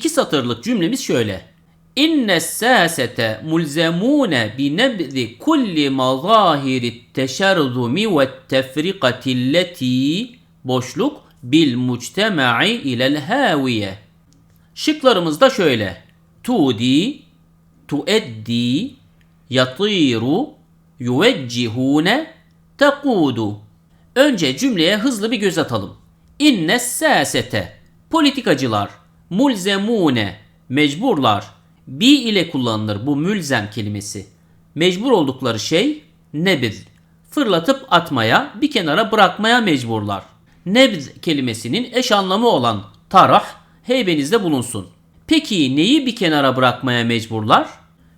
İki satırlık cümlemiz şöyle. İnne sâsete mulzemûne bi nebzi kulli mazâhiri teşerdumi ve tefrikatilleti boşluk bil muctema'i ilel haviye. Şıklarımız da şöyle. Tudi, tueddi, yatiru, yuveccihune, tekudu. Önce cümleye hızlı bir göz atalım. İnne sâsete, politikacılar, mulzemune, mecburlar, bi ile kullanılır bu mülzem kelimesi. Mecbur oldukları şey nebz. Fırlatıp atmaya, bir kenara bırakmaya mecburlar. Nebz kelimesinin eş anlamı olan tarah heybenizde bulunsun. Peki neyi bir kenara bırakmaya mecburlar?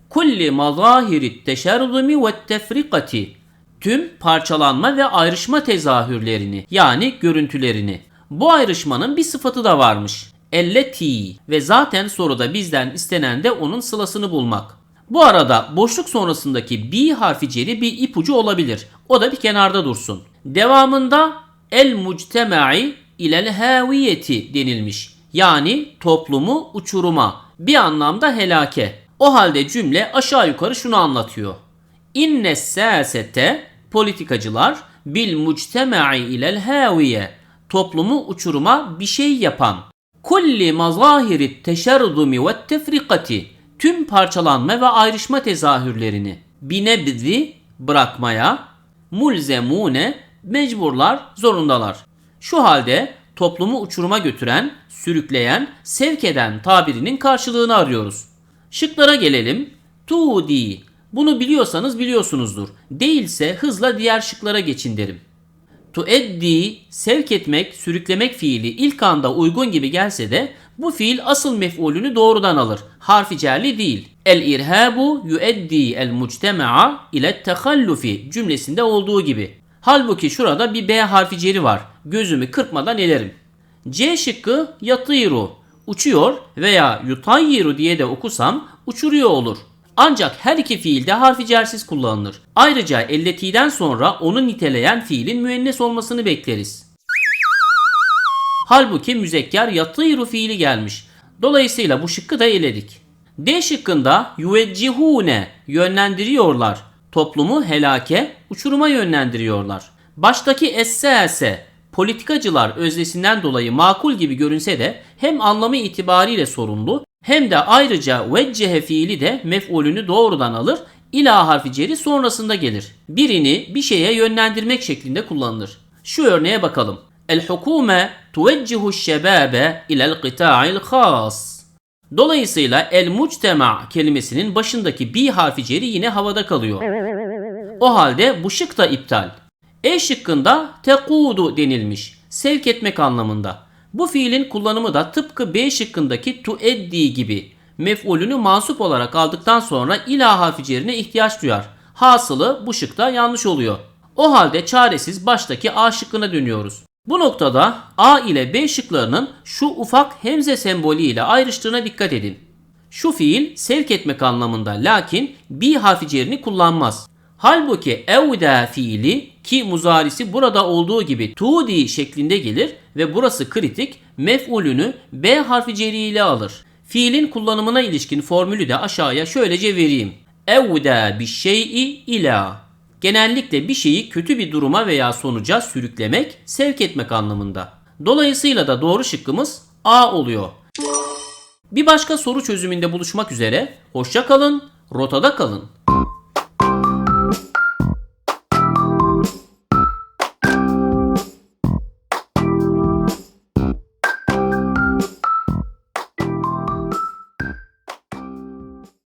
Kulli mazahiri teşerrumi ve tefrikati. Tüm parçalanma ve ayrışma tezahürlerini yani görüntülerini. Bu ayrışmanın bir sıfatı da varmış. Elleti ve zaten soruda bizden istenen de onun sılasını bulmak. Bu arada boşluk sonrasındaki bi harfi ceri bir ipucu olabilir. O da bir kenarda dursun. Devamında el muctema'i ilel haviyeti denilmiş. Yani toplumu uçuruma, bir anlamda helake. O halde cümle aşağı yukarı şunu anlatıyor. İnne siyasete politikacılar bil muctema'i ilel haviye toplumu uçuruma bir şey yapan kulli mazahiri teşerdumi ve tefrikati tüm parçalanma ve ayrışma tezahürlerini binebzi bırakmaya mulzemune mecburlar zorundalar. Şu halde toplumu uçuruma götüren, sürükleyen, sevk eden tabirinin karşılığını arıyoruz. Şıklara gelelim. Tudi. Bunu biliyorsanız biliyorsunuzdur. Değilse hızla diğer şıklara geçin derim. Tueddi, sevk etmek, sürüklemek fiili ilk anda uygun gibi gelse de bu fiil asıl mef'ulünü doğrudan alır. Harfi cerli değil. El irhabu yueddi el muctema'a ile tehallufi cümlesinde olduğu gibi. Halbuki şurada bir B harfi ceri var. Gözümü kırpmadan elerim. C şıkkı yatiru uçuyor veya yutayyiru diye de okusam uçuruyor olur. Ancak her iki fiilde harfi cersiz kullanılır. Ayrıca elleti'den sonra onu niteleyen fiilin müennes olmasını bekleriz. Halbuki müzekker yatıyru fiili gelmiş. Dolayısıyla bu şıkkı da eledik. D şıkkında yuveccihune yönlendiriyorlar. Toplumu helake, uçuruma yönlendiriyorlar. Baştaki esse politikacılar öznesinden dolayı makul gibi görünse de hem anlamı itibariyle sorunlu hem de ayrıca veccehe fiili de mef'ulünü doğrudan alır, ila harfi ceri sonrasında gelir. Birini bir şeye yönlendirmek şeklinde kullanılır. Şu örneğe bakalım. El hukume tuveccihu şebabe ilel qita'il khas. Dolayısıyla el muctema kelimesinin başındaki bi harfi ceri yine havada kalıyor. O halde bu şık da iptal. E şıkkında tekudu denilmiş. Sevk etmek anlamında. Bu fiilin kullanımı da tıpkı B şıkkındaki tueddi gibi mef'ulünü mansup olarak aldıktan sonra ila harfi cerine ihtiyaç duyar. Hasılı bu şıkta yanlış oluyor. O halde çaresiz baştaki A şıkkına dönüyoruz. Bu noktada A ile B şıklarının şu ufak hemze sembolü ile ayrıştığına dikkat edin. Şu fiil sevk etmek anlamında lakin B harfi cerini kullanmaz. Halbuki evda fiili ki muzarisi burada olduğu gibi tudi şeklinde gelir ve burası kritik mef'ulünü B harfi ceri ile alır. Fiilin kullanımına ilişkin formülü de aşağıya şöylece vereyim. Evda bir şeyi ila. Genellikle bir şeyi kötü bir duruma veya sonuca sürüklemek, sevk etmek anlamında. Dolayısıyla da doğru şıkkımız A oluyor. Bir başka soru çözümünde buluşmak üzere. Hoşça kalın, rotada kalın.